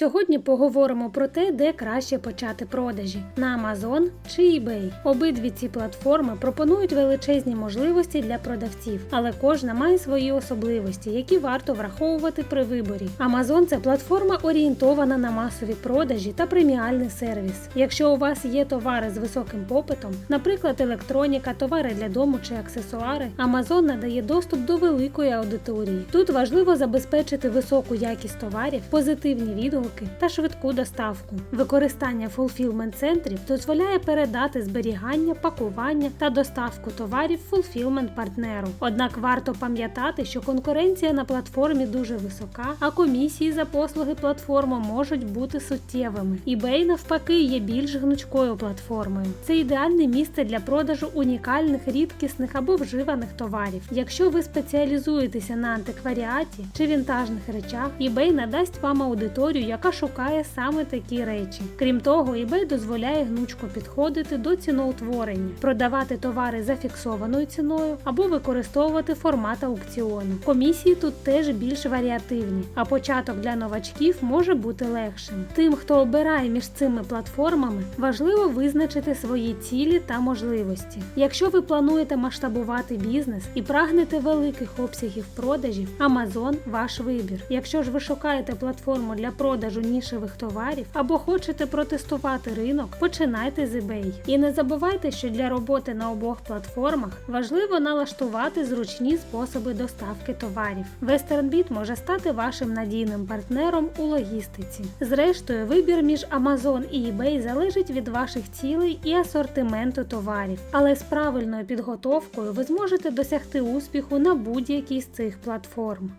Сьогодні поговоримо про те, де краще почати продажі на Amazon чи eBay. Обидві ці платформи пропонують величезні можливості для продавців, але кожна має свої особливості, які варто враховувати при виборі. Amazon – це платформа орієнтована на масові продажі та преміальний сервіс. Якщо у вас є товари з високим попитом, наприклад, електроніка, товари для дому чи аксесуари, Amazon надає доступ до великої аудиторії. Тут важливо забезпечити високу якість товарів, позитивні відгуки та швидку доставку. Використання фулфілмент центрів дозволяє передати зберігання, пакування та доставку товарів фулфілмент партнеру. Однак варто пам'ятати, що конкуренція на платформі дуже висока, а комісії за послуги платформи можуть бути суттєвими. eBay, навпаки, є більш гнучкою платформою. Це ідеальне місце для продажу унікальних, рідкісних або вживаних товарів. Якщо ви спеціалізуєтеся на антикваріаті чи вінтажних речах, eBay надасть вам аудиторію, яка шукає саме такі речі. Крім того, eBay дозволяє гнучко підходити до ціноутворення, продавати товари за фіксованою ціною або використовувати формат аукціону. Комісії тут теж більш варіативні, а початок для новачків може бути легшим. Тим, хто обирає між цими платформами, важливо визначити свої цілі та можливості. Якщо ви плануєте масштабувати бізнес і прагнете великих обсягів продажів, Amazon ваш вибір. Якщо ж ви шукаєте платформу для продажу нішевих товарів або хочете протестувати ринок, починайте з eBay. І не забувайте, що для роботи на обох платформах важливо налаштувати зручні способи доставки товарів. WesternBit може стати вашим надійним партнером у логістиці. Зрештою, вибір між Amazon і eBay залежить від ваших цілей і асортименту товарів, але з правильною підготовкою ви зможете досягти успіху на будь-якій з цих платформ.